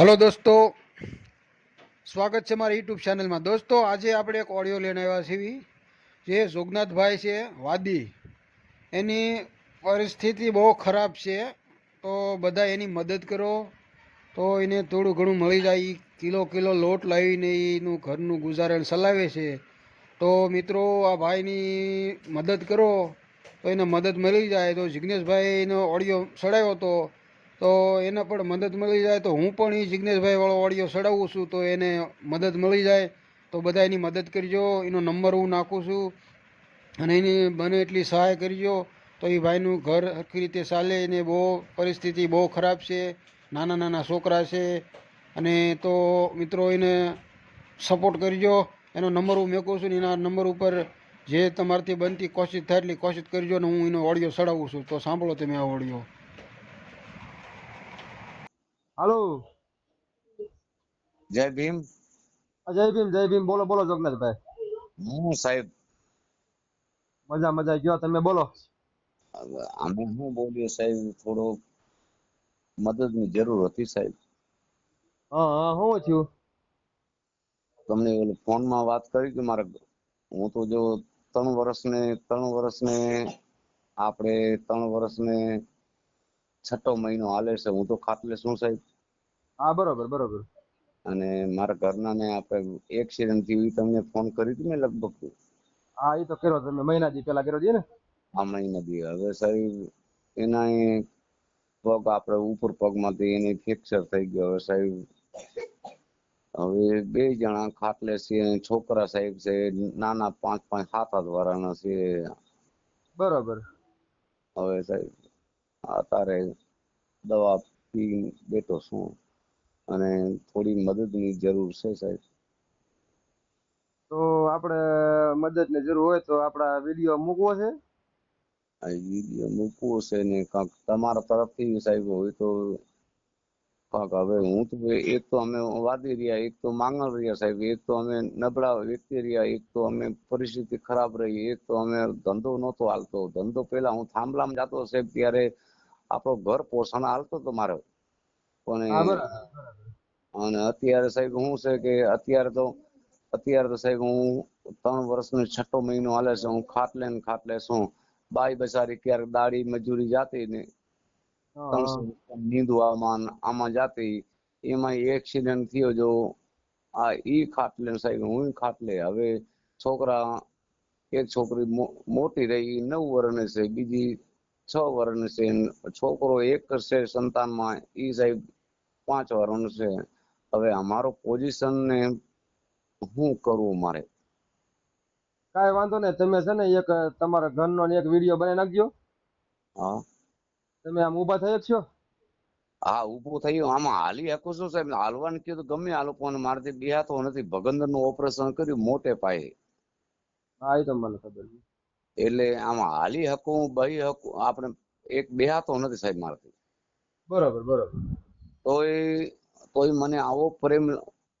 Hello દોસ્તો, સ્વાગત છે મારા યુટ્યુબ ચેનલમાં દોસ્તો, આજે આપણે એક ઓડિયો લઈને આવ્યા છીએ, જે જોગનાથભાઈ છે, વાદી. એની પરિસ્થિતિ બહુ ખરાબ છે, તો બધા એની મદદ કરો. તો એને થોડું ઘણું મળી જાય કિલો કિલો લોટ લાવીને એનું ઘરનું ગુજારણ ચલાવે છે. તો મિત્રો, આ ભાઈની મદદ કરો. તો એને મદદ મળી જાય. તો જિગ્નેશભાઈનો ઓડિયો ચડાવ્યો હતો તો એને પણ મદદ મળી જાય. તો હું પણ એ જિગ્નેશભાઈ વાળો ઓડિયો ચડાવું છું, તો એને મદદ મળી જાય. તો બધા એની મદદ કરજો. એનો નંબર હું નાખું છું. અને એની બને એટલી સહાય કરજો. તો એ ભાઈનું ઘર સરખી રીતે ચાલે એને બહુ પરિસ્થિતિ બહુ ખરાબ છે. નાના નાના છોકરા છે. અને તો મિત્રો એને સપોર્ટ કરજો. એનો નંબર હું મેકું છું ને એના નંબર ઉપર જે તમારાથી બનતી કોશિશ થાય એટલી કોશિશ કરજો ને હું એનો ઓડિયો ચડાવું છું. તો સાંભળો તમે આ ઓડિયો. હાલો. જય ભીમ. જય ભીમ જય ભીમ. બોલો બોલો જોગનાથભાઈ હું સાહેબ. મજા મજા. ગયો તમે બોલો. અમે હું બોલ્યો સાહેબ થોડો મદદની જરૂર હતી સાહેબ. હા હા હું થયું? તમને ઓલો ફોનમાં વાત કરી કે મારે હું તો જો ત્રણ વર્ષને ત્રણ વર્ષને આપણે ત્રણ વર્ષને છઠ્ઠો મહિનો હાલે છે. હું તો ખાટલે શું સાહેબ. હા બરોબર બરોબર. અને મારા ઘરના ને આપણે એક્સિડન્ટ થયું તમને ફોન કરી હતી ને લગભગ? હા એ તો કર્યો તમે મહિના દી પેલા કર્યો છે ને. આ મહિના દી. હવે સાહેબ એના પગ આપણે ઉપર પગમાંથી એને ફ્રેક્ચર થઈ ગયો. હવે સાહેબ હવે બે જણા ખાટલે છે છોકરા સાહેબ છે નાના પાંચ પાંચ સાત સાત વાળાના છે. બરોબર. હવે સાહેબ અત્યારે દવા પી બેઠો છું. અને થોડી મદદની જરૂર છે સાહેબ. તો આપણે મદદની જરૂર હોય તો આપણા વીડિયો મૂકવો છે? આ વીડિયો મૂકવો છે ને કાંક તમારા તરફથી સાહેબ હોય તો કાંક હવે હું તો એક તો અમે વાદી રહ્યા એક તો માંગણ રહ્યા સાહેબ એક તો અમે નબળા વ્યક્તિ રહ્યા એક તો અમે પરિસ્થિતિ ખરાબ રહી એક તો અમે ધંધો નહોતો હાલતો. ધંધો પેલા હું થાંભલામાં જતો સાહેબ ત્યારે આપણો ઘર પોષણ હાલતો તો મારો પણ અને અત્યારે સાહેબ શું છે કે અત્યારે તો અત્યારે તો સાહેબ હું ત્રણ વર્ષનો છઠ્ઠો મહિનો હાલે છે હું ખાટલે ને ખાટલે છું. બાઈ બસારી ક્યારેક દાડી મજૂરી જાતી ને નીંદવામાં આમાં જાતી. એમાં એક્સિડન્ટ થયો જો આ ઈ ખાટલે સાહેબ હું ખાટલે. હવે છોકરા એક છોકરી મોટી રહી ઈ નવ વર્ષની છે બીજી છ વર્ષની છે છોકરો એક છે સંતાનમાં ઈ સાહેબ પાંચ વર્ષનો છે. હવે અમારો પોઝિશન ને શું કરવું મારે? કાંઈ વાંધો નહીં. તમે છે ને એક તમારા ઘરનો ને એક વીડિયો બનાવી નાખજો. હા. તમે આમ ઊભા થઈ છો? હા ઊભું થયું. આમાં હાલી શકું છું સાહેબ. હાલવાનું કીધું ગમે આ પણ મારાથી બેહાતો નથી. ભગંદરનું ઓપરેશન કર્યું મોટે પાયે. હા એ તો મને ખબર છે. એટલે આમાં હાલી હકું બહી હકું. આપણે એક બેહાતો નથી સાહેબ મારાથી. બરોબર બરોબર. તોય તોય મને આવો પ્રેમ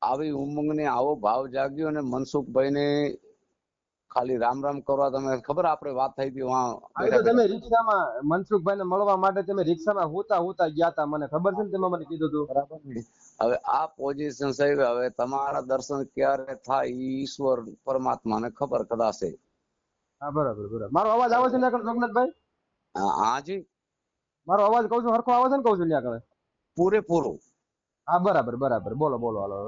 આવી ઉમંગ ને આવો ભાવ જાગ્યો અને મનસુખભાઈ ને ખાલી રામ રામ કરવા તમે ખબર આપણે વાત થઈ હતી વાં તમે રિક્ષામાં મનસુખભાઈ ને મળવા માટે તમે રિક્ષામાં હોતા હોતા ગયા હતા મને ખબર છે ને તમે મને કીધું હતું બરાબર હવે આ પોઝિશન સાહેબ હવે તમારા દર્શન ક્યારે થાય ઈશ્વર પરમાત્માને ખબર કદાચ હા બરાબર બરાબર. મારો અવાજ આવે છે ને આગળ જગન્નાથભાઈ હા હાજી મારો અવાજ કહું છું હરખો આવે છે ને કહું છું ને આગળ. પૂરેપૂરો. હા બરાબર બરાબર. બોલો બોલો હાલો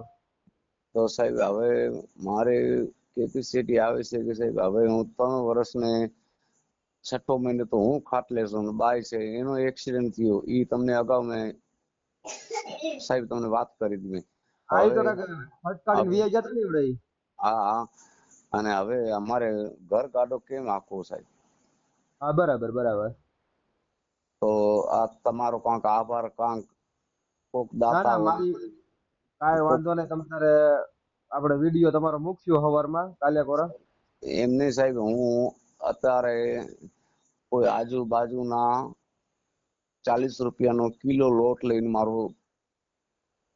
તો સાહેબ હવે મારે કેપેસિટી આવે છે કે સાહેબ હવે હું ત્રણ વર્ષને છઠ્ઠો મહિને તો હું ખાટલે છું બાય છે એનો એક્સિડન્ટ થયો. એ તમને અગાઉ મેં સાહેબ તમને વાત કરી હતી મેં. હા હા અને હવે અમારે ઘર કાઢો કેમ આખો સાહેબ? હા બરાબર બરાબર. તો આ તમારો કાંક આભાર કાંક કોક દાતા કાંઈ વાંધો નહીં તમારે આપણે વીડિયો તમારો મૂકશું હવારમાં કાલે કોરા. એમને સાહેબ હું અત્યારે કોઈ આજુબાજુના ચાલીસ રૂપિયાનો કિલો લોટ લઈને મારું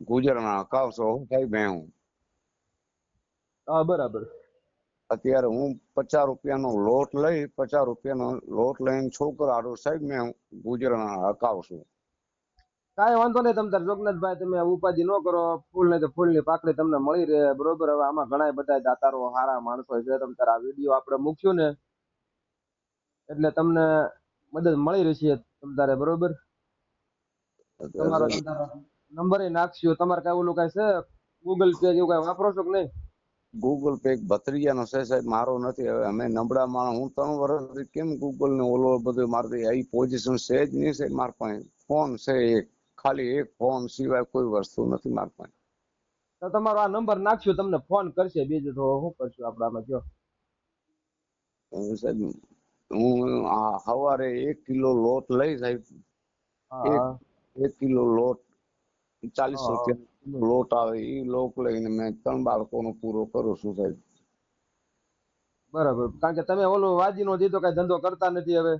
ગુજરાન હકાવ છો. સાહેબ હું? હા બરાબર. અત્યારે હું પચાસ રૂપિયાનો લોટ લઈ પચાસ રૂપિયાનો લોટ લઈને છોકરા હાટુ સાહેબ મેં ગુજરાન હકાવ છું. કાંઈ વાંધો નહીં તમે જોગનાથભાઈ તમે ઉપાધિ ન કરો. ફૂલ નહીં તો ફૂલની પાકડી તમને મળી રહે. બરોબર? હવે આમાં ઘણા બધા દાતારો સારા માણસો છે. તમે તારા વીડિયો આપણે મૂક્યું ને એટલે તમને મદદ મળી રહેશે તમે તારે બરોબર? તમારો નંબર નાખશું. તમારે કઈ ઓલું કઈ છે? ગૂગલ પે કે એવું કઈ વાપરો છો કે નહીં? ગૂગલ પે ભત્રીજાનો છે સાહેબ મારો નથી. હવે અમે નબળા માણસ. હું ત્રણ વર્ષથી કેમ ગૂગલ ને ઓલો બધું મારતી? એ પોઝિશન છે જ નહીં સાહેબ. મારા પાસે ફોન છે એક. ખાલી એક ફોન સિવાય કોઈ વસ્તુ નથી મારા તો તમારો આ નંબર નાખશો તમને ફોન કરશે બીજું તો શું કરશું આપણામાં જો. સાહેબ હું આ સવારે એક કિલો લોટ લઈ સાહેબ. એક કિલો લોટ ચાલીસ રૂપિયા લોટ. આવે એ લોટ લઈને મેં ત્રણ બાળકોનો પૂરો કરું છું સાહેબ. બરાબર કારણ કે તમે ઓલો વાજીનો દીધો કઈ ધંધો કરતા નથી હવે.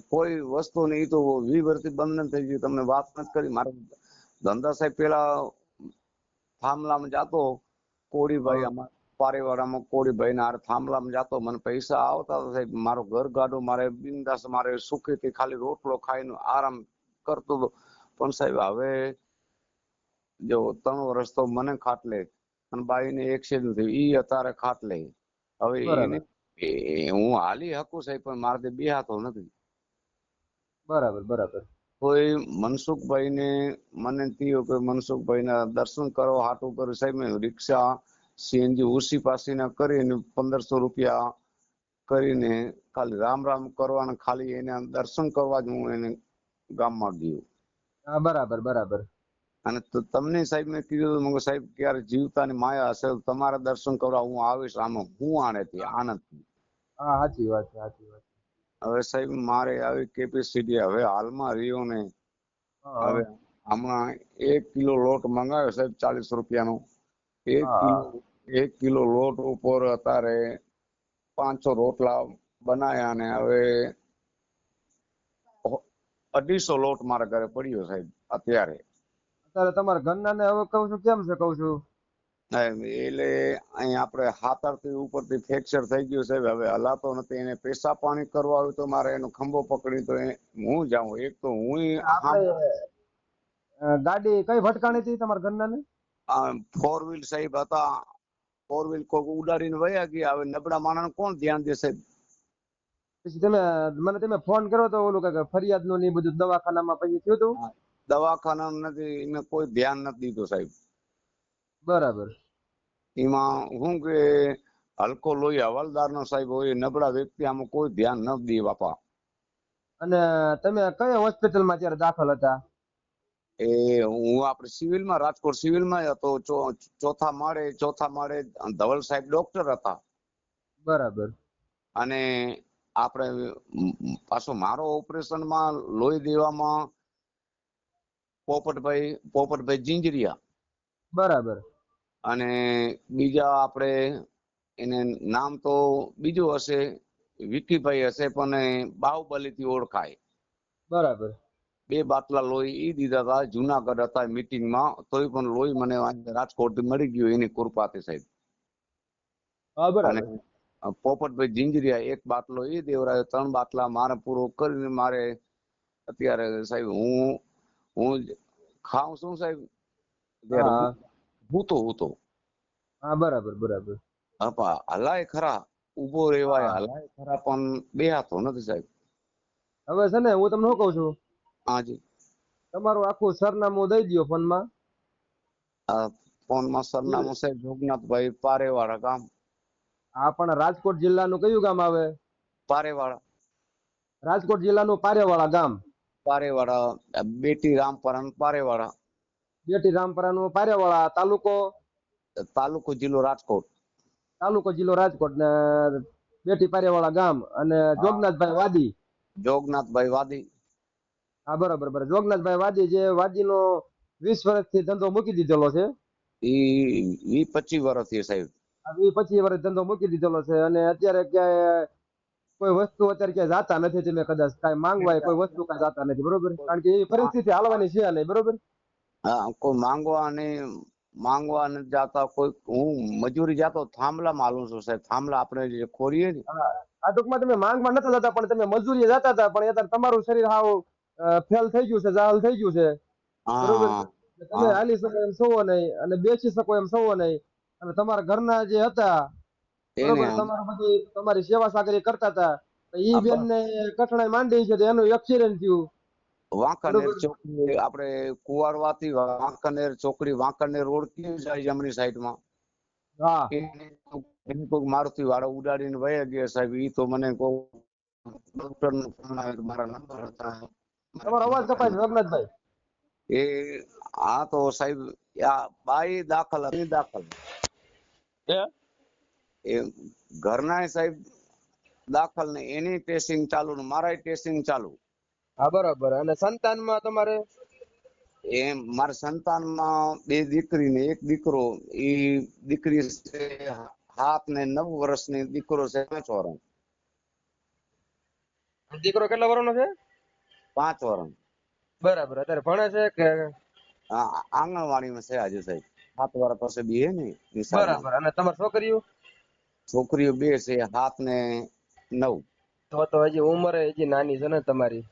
કોઈ વસ્તુ નહીં તો વિવર્તી બંધન થઈ ગયું. તમને વાત નથી કરી. મારે ધંધા સાહેબ પેલા થાંભલામાં જાતો. કોળીભાઈ અમારા પારેવાડામાં કોળીભાઈ ના થાંભલામાં જાતો. મને પૈસા આવતા સાહેબ. મારો ઘર ગાડો મારે બિંદાસ મારે સુખેથી ખાલી રોટલો ખાઈને આરામ કરતો હતો. પણ સાહેબ હવે જો ત્રણ વર્ષ તો મને ખાટલે અને બાઈને એક્સિડન્ટ થયું. ઈ અત્યારે ખાટલે હવે હું હાલી હકું સાહેબ પણ મારાથી બે હાથો નથી. બરાબર બરાબર. કોઈ મનસુખભાઈ ને મને થયું કે મનસુખભાઈ ના દર્શન કરવા હાટું કર્યું સાહેબ મેં રિક્ષા સીએનજી ઉસી પાસીના કરીને પંદરસો રૂપિયા કરીને ખાલી રામ રામ કરવાના ખાલી એના દર્શન કરવા જ હું એને ગામમાં ગયો. હા બરાબર બરાબર. અને તો તમને સાહેબ મેં કીધું મેં સાહેબ ક્યારે જીવતાની માયા હશે તમારા દર્શન કરવા હું આવીશ આમાં હું આણેથી આનંદથી હા સાચી વાત છે સાચી વાત. હવે સાહેબ મારે આવી કેપેસિટી હવે હાલમાં રહ્યો ને હવે હમણાં એક કિલો લોટ મંગાવ્યો સાહેબ ચાલીસ રૂપિયાનો. એક કિલો એક કિલો લોટ ઉપર અત્યારે પાંચસો રોટલા બનાયા ને હવે અઢીસો લોટ મારા ઘરે પડ્યો સાહેબ અત્યારે. અત્યારે તમારા ઘરના ને હવે કહું છું કેમ છે કહું છું? એટલે અહીં આપણે હાથરથી ઉપરથી ફ્રેક્ચર થઈ ગયું છે હવે હલાતો નથી એને પેશા પાણી કરવા આવ્યું તો મારે એનો ખંભો પકડી તો હું જાઉં. એક તો હું ગાડી કઈ ભટકાણી હતી તમારા ઘરના ને ફોર વ્હીલ સાહેબ હતા. ફોર વ્હીલ કોક ઉડાડીને વયા ગયા. હવે નબળા માણસ કોણ ધ્યાન દેશે પછી તમે મને તમે ફોન કર્યો તો ઓલું કે ફરિયાદનું ને બધું દવાખાનામાં પછી થયું હતું? દવાખાના નથી એને કોઈ ધ્યાન નથી દીધું સાહેબ. બરાબર. એમાં શું કે હલકો લોહી હવાલદાર નો સાહેબ હોય નબળા વ્યક્તિ આમાં કોઈ ધ્યાન ન દે બાપા. અને તમે કઈ હોસ્પિટલમાં અત્યારે દાખલ હતા? એ હું આપણે સિવિલમાં રાજકોટ સિવિલમાં હતો. ચોથા માળે ચોથા માળે ધવલ સાહેબ ડોક્ટર હતા. બરાબર. અને આપણે પાછો મારો ઓપરેશનમાં લોહી દેવામાં પોપટભાઈ પોપટભાઈ જીંજરિયા. બરાબર. અને બીજા આપણે એને નામ તો બીજું હશે વિકીભાઈ હશે પણ બાહુબલીથી ઓળખાય. બરાબર. બે બાટલા લોહી એ દીધા હતા જુનાગઢ હતા મિટિંગમાં તોય પણ લોહી મને રાજકોટ મળી ગયું એની કૃપાથી સાહેબ. બરાબર. પોપટભાઈ જિંજરિયા એક બાટલો એ દેવરાયો ત્રણ બાટલા મારે પૂરો કરીને મારે અત્યારે સાહેબ હું હું ખાઉં છું સાહેબ. ભૂતો હૂતો હા બરાબર બરાબર. હપા હલાય ખરા ઊભો રેવાય હા. હલાય ખરા પણ બે હાથો નથી સાહેબ. હવે છે ને હું તમને શું કઉ છું? હાજી તમારું આખું સરનામું દઈ દ્યો ફોનમાં. ફોનમાં સરનામું છે જોગનાથભાઈ પારેવાળા ગામ. આ પણ રાજકોટ જિલ્લાનું કયું ગામ આવે? પારેવાળા. રાજકોટ જિલ્લાનું પારેવાળા ગામ. પારેવાળા બેટી રામપરા પારેવાળા. બેટી રામપરાનું પારેવાળા તાલુકો? તાલુકો જિલ્લો રાજકોટ. તાલુકો જિલ્લો રાજકોટ ને બેટી પારેવાળા ગામ અને જોગનાથભાઈ વાદી. જોગનાથભાઈ વાદી. હા બરાબર બરાબર. જોગનાથભાઈ વાદી જે વાદીનો વીસ વર્ષથી ધંધો મૂકી દીધેલો છે. ઈ ઈ પચીસ વર્ષથી સાહેબ. વીસ પચીસ વર્ષ ધંધો મૂકી દીધેલો છે અને અત્યારે ક્યાંય કોઈ વસ્તુ અત્યારે ક્યાંય જાતા નથી તમે કદાચ કાંઈ માંગવાય કોઈ વસ્તુ કાંઈ જાતા નથી બરોબર? કારણ કે એ પરિસ્થિતિ હાલવાની છે નહીં બરોબર? હા કોઈ માંગવા ને માંગવા નથી જાતા કોઈ હું મજૂરી જાતો થાંભલા માલું છું સાહેબ. થાંભલા આપણે જે ખોરીએ ને. આ ટૂંકમાં તમે માંગમાં નતા જતા પણ તમે મજૂરી જતા હતા પણ અત્યારે તમારું શરીર હાવ ફેલ થઈ ગયું છે જાહલ થઈ ગયું છે. તમે હાલી શકો એમ સવો નહીં અને બેસી શકો એમ સવો નહીં. અને તમારા ઘરના જે હતા તમારા બધી તમારી સેવા સાગરી કરતા હતા. એ બેન ને કઠણાઈ માંડી છે તો એનું એક્સિડન્ટ થયું. વાંકાનેર. ચોકડી આપણે કુવારવાથી વાંકાનેર ચોકડી વાંકાનેર રોડ કેવી જાય જમણી સાઈડમાં? હા. એને કોઈક મારુતિ વાળો ઉડાડીને વયા ગયા સાહેબ ઈ તો મને કોઈ ડોક્ટર નો ફોન આવ્યો મારા નંબર હતા. તમારો અવાજ કપાય રઘુનાથભાઈ એ આ તો સાહેબ આ બાઈ દાખલ હતી. દાખલ. એ ઘરના સાહેબ દાખલ ને એની ટેસ્ટિંગ ચાલુ ને મારા ટેસ્ટિંગ ચાલુ. હા બરાબર. અને સંતાનમાં તમારે? એ મારા સંતાનમાં બે દીકરી ને એક દીકરો. એ દીકરી છે સાત ને નવ વર્ષની દીકરો છે પાંચ વર્ષ દીકરો કેટલા વર્ષનો છે? પાંચ વર્ષ બરાબર. અત્યારે ભણે છે કે? આંગણવાડીમાં છે આજે સાહેબ. સાત વર્ષ પછી બી ને બરાબર. અને તમારી છોકરીઓ? છોકરીઓ બે છે હાથ ને નવ. તો તો હજી ઉંમર હજી નાની છે ને તમારી.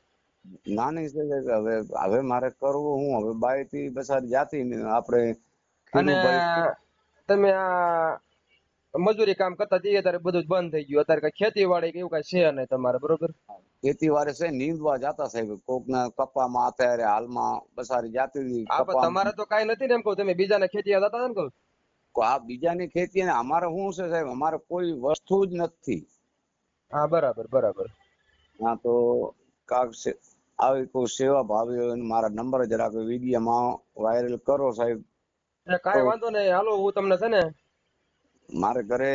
નાની છે કે હવે હવે મારે કરવું હું હવે બાયથી બસારી જાતી ને આપણે અને તમે આ મજૂરી કામ કરતા જઈએ ત્યારે બધું બંધ થઈ ગયું. અત્યારે કઈ ખેતીવાડી કે એવું કઈ છે નહીં તમારે બરોબર? ખેતી વારે છે નીંદવા જાતા સાહેબ કોક ના કપામાં અત્યારે હાલમાં બસારી જાતી. તમારે તો કઈ નથી ને એમ કહું તમે બીજાને ખેતી જતા ને કહું? આ બીજાની ખેતી ને અમારે શું છે સાહેબ અમારે કોઈ વસ્તુ જ નથી. હા બરાબર બરાબર. હા તો કાક છે આવી કોઈ સેવા ભાવી હોય ને મારા નંબર જરાક વિડીયોમાં વાયરલ કરો સાહેબ. કાંઈ વાંધો નહીં હાલો હું તમને છે ને મારે ઘરે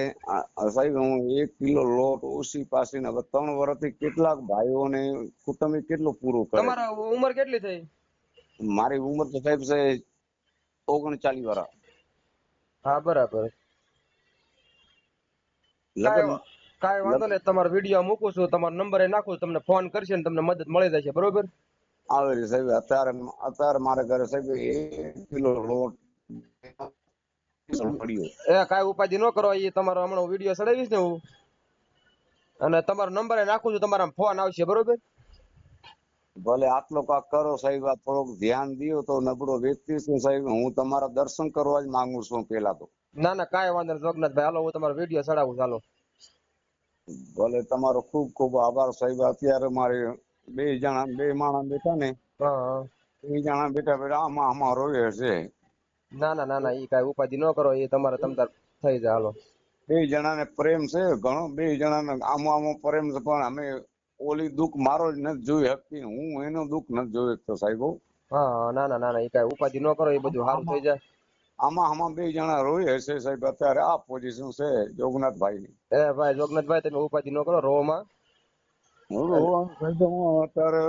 સાહેબ હું એક કિલો લોટ ઓછી પાસે ને હવે ત્રણ વર્ષથી કેટલાક ભાઈઓને કુટુંબી કેટલું પૂરું કરે? તમારા ઉંમર કેટલી થઈ? મારી ઉંમર તો સાહેબ છે ઓગણચાલીસ વર્ષ હા બરાબર. લગન કાંઈ વાંધો નહીં તમારો વીડિયો મૂકું છું તમારો નંબર એ નાખું તમને ફોન કરશે ને તમને મદદ મળી જશે બરોબર? આવે છે સાહેબ અત્યારે અત્યારે મારે ઘરે સાહેબ એક કિલો લોટ એ કાંઈ ઉપાધિ ન કરો એ તમારો હમણાં વીડિયો ચડાવીશ ને હું. અને તમારો નંબર એ નાખું છું તમારા ફોન આવશે બરોબર? ભલે આટલો કાક કરો સાહેબ આ થોડોક ધ્યાન દિયો તો નબળો વ્યક્તિ છું સાહેબ હું તમારા દર્શન કરવા જ માંગુ છું પેલા તો. ના ના કાંઈ વાંધો નહીં જગન્નાથભાઈ હાલો હું તમારો વીડિયો ચડાવું ચાલો ભલે તમારો ખૂબ ખૂબ આભાર સાહેબ. અત્યારે મારે બે જણા બે માણસ બેઠા ને. બે જણા બેઠા બેઠા આમાં આમાં રોવે છે. ના ના ના ના એ કાંઈ ઉપાધિ ન કરો એ તમારે તમતાર થઈ જાય હાલો. બે જણાને પ્રેમ છે ઘણો બે જણાને આમાં આમાં પ્રેમ છે પણ અમે ઓલી દુઃખ મારો જ નથી જોઈ શકતી હું એનો દુઃખ નથી જોઈ શકતો સાહેબ. હા હા ના ના ના ના એ કાંઈ ઉપાધિ ન કરો એ બધું સારું થઈ જાય. આમાં આમાં બે જણા રોય હશે સાહેબ. અત્યારે આ પોઝિશન છે જોગનાથભાઈ ની એ ભાઈ જોગનાથભાઈ તમે ઉપાધિ ન કરો રોવામાં. હું હું અત્યારે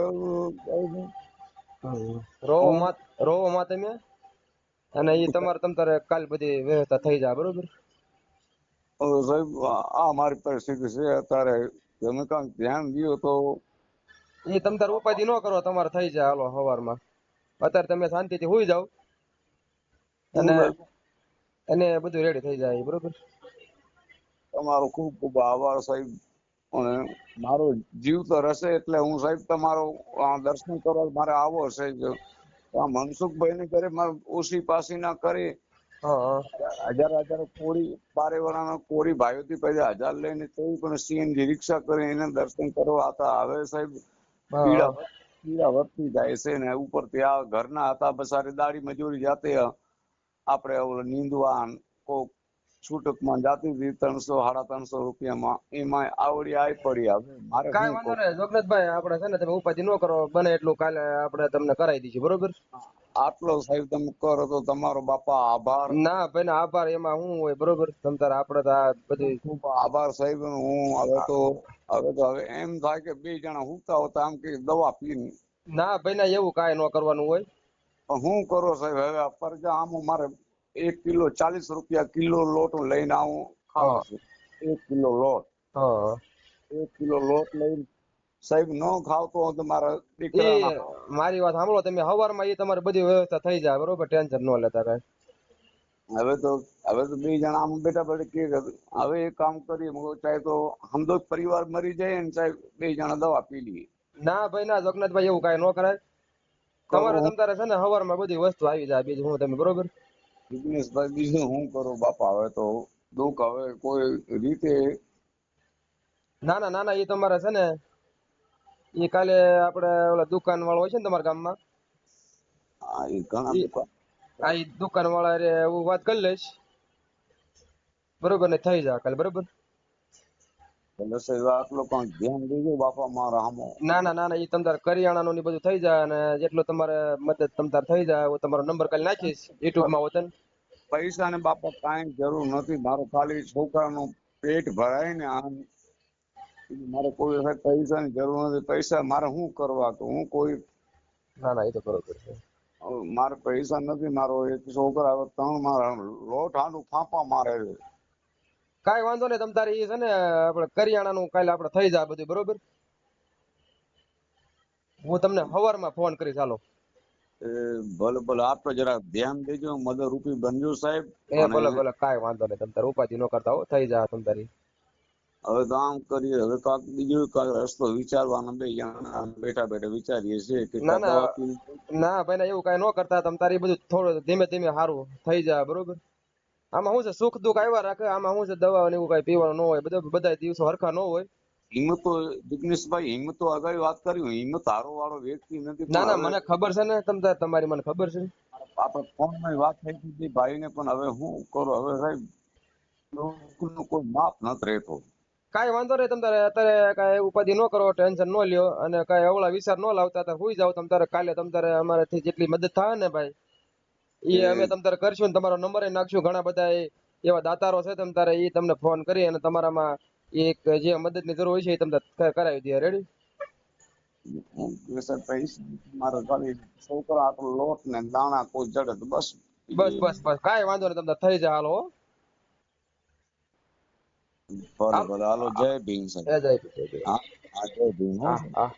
રોવામાં રોવામાં તમે? અને એ તમારે તમ તારે કાલ બધી વ્યવસ્થા થઈ જાય બરોબર? સાહેબ આ મારી પરિસ્થિતિ છે. અત્યારે તમે કાંઈક ધ્યાન દો તો એ તમ તારે ઉપાધિ ન કરો તમારે થઈ જાય હાલો સવારમાં અત્યારે તમે શાંતિથી હોઈ જાવ અને અને બધું રેડી થઈ જાય બરોબર? તમારો ખૂબ ખૂબ આભાર સાહેબ. અને મારો જીવ તો રહેશે એટલે હું સાહેબ તમારો દર્શન કરવા મારે આવો છે આ મનસુખભાઈ ને ઘરે મારે ઓછી પાસી ના કરી. હજાર હજાર કોળી બારે વાળાના કોળી ભાઈઓથી પહેલા હજાર લઈને તો પણ સીએનજી રિક્ષા કરી એને દર્શન કરવા હતા. હવે સાહેબ પીડા. પીડા વધતી જાય છે ને ઉપર ત્યાં ઘરના હતા બસારે દાડી મજૂરી જાતે આપણે ઓલો નીંદવાન કોક છૂટકમાં જાતી હતી ત્રણસો સાડા ત્રણસો રૂપિયામાં એમાં આવડી આવી પડી આવે. મારે કાંઈ વાંધો નહીં. જોગનાથભાઈ આપણે છે ને તમે ઉપાધિ ન કરો બને એટલું કાલે આપણે તમને કરાવી દઈશું બરોબર? આટલો સાહેબ તમે કરો તો તમારો બાપા આભાર. ના ભાઈ આભાર. એમાં હું હોય બરોબર? તમ તારે આપણે તો આ બધી ખૂબ આભાર સાહેબ હું હવે તો હવે તો હવે એમ થાય કે બે જણા હુતા હોતા આમ કે દવા પીને. ના ભાઈ ના એવું કાંઈ ન કરવાનું હોય. હું કરો સાહેબ? હવે પરજા આમ મારે એક કિલો ચાલીસ રૂપિયા કિલો લોટ લઈને આવું ખાવા છું. એક કિલો લોટ. એક કિલો લોટ લઈને સાહેબ ન ખાવતો તો મારા દીકરા મારી વાત સાંભળો તમે સવારમાં એ તમારી બધી વ્યવસ્થા થઈ જાય બરોબર? ટેન્શન ન લેતા કાંઈ. હવે તો હવે તો બે જણા આમ બેઠા બેઠા કે હવે એક કામ કરીએ ચાહે તો સમજો પરિવાર મરી જાય ને સાહેબ બે જણા દવા પી લઈએ. ના ભાઈ ના જગન્નાથભાઈ એવું કાંઈ ન કરાય. તમારે તમારે છે ને સવારમાં બધી વસ્તુ આવી જાય બીજું હું તમે બરોબર? જિગ્નેશભાઈ બીજું હું કરું બાપા હવે તો દુઃખ હવે કોઈ રીતે ના ના ના ના એ તમારે છે ને એ કાલે આપણે ઓલા દુકાન વાળો હોય છે ને તમારા ગામમાં? હા એ ઘણા દુકાન આ દુકાન વાળા રે હું વાત કરી લઈશ. બરોબર ને થઈ જાય કાલે બરોબર? આટલો પણ ધ્યાન દેજો બાપા મારા હામો. ના ના ના ના એ તમારે કરિયાણાનું ને બધું થઈ જાય અને જેટલો તમારે મદદ તમ થઈ જાય હું તમારો નંબર કાલે નાખીશ યુટ્યુબમાં વતન પૈસા ને બાપા કાંઈ જરૂર નથી મારો ખાલી છોકરાનું પેટ ભરાય ને આમ. મારે કોઈ પૈસા પૈસાની જરૂર નથી પૈસા મારે શું કરવા તો હું કોઈ ના ના એ તો બરોબર છે. મારે પૈસા નથી મારો એક છોકરા ત્રણ મારા લોટ હાંડું ફાંફા મારે છે. કાંઈ વાંધો નહીં તમ તારે છે ને આપણે કરિયાણાનું કાલે આપણે થઈ જાય બધું બરોબર? હું તમને હવારમાં ફોન કરીશ હાલો. ભલે ભલે આપ તો જરા ધ્યાન દેજો મદદ રૂપી બનજો સાહેબ. એ ભલે ભલે કાંઈ વાંધો નહીં તમ તારે ઉપાધિ ન કરતા હો થઈ જાય તમ તારી. હવે તો આમ કરીએ હવે કાંક બીજો કાંક રસ્તો વિચારવાનો બે જણા બેઠા બેઠા વિચારીએ છીએ કે ના, ના. ના ભાઈ એવું કાંઈ ન કરતા તમ તારી બધું થોડું ધીમે ધીમે સારું થઈ જાય બરોબર? આમાં શું છે? સુખ દુઃખ આવ્યા રાખે આમાં શું છે? દવા ને એવું કઈ પીવાનું ન હોય બધા બધા દિવસો હરખા ન હોય. હિંમત તો જિગ્નેશભાઈ હિંમત તો અગાડી વાત કરી હિંમત હારો વાળો વ્યક્તિ નથી. ના ના મને ખબર છે ને તમને તમારી મને ખબર છે. આપણે ફોનમાં વાત થઈ હતી ભાઈને પણ હવે હું કરો? હવે સાહેબ કોઈ માપ નથી રહેતો. કાંઈ વાંધો નહીં તમ અત્યારે કાંઈ ઉપાધિ ન કરો ટેન્શન ન લ્યો અને કાંઈ અવળા વિચાર ન લાવતા તાર હુઈ જાવ તમારે તારે કાલે તમ તારે અમારાથી જેટલી મદદ થાય ને ભાઈ. એ અમે તમ તારે કરશું ને તમારો નંબર નાખશું ઘણા બધા એવા દાતારો છે તમ તારે એ તમને ફોન કરી અને તમારામાં એક જે મદદની જરૂર હોય છે એ તમને કરાવી દે. રેડી હું કે સાહેબ ખાલી છોકરા આટલો લોટ ને દાણા કોઈ જડે તો બસ. બસ બસ બસ. કાંઈ વાંધો નહીં તમને થઈ જાય. હાલો ભલે હાલો. જય ભીમ સર જય ભીમ, હા જય ભીમ હા.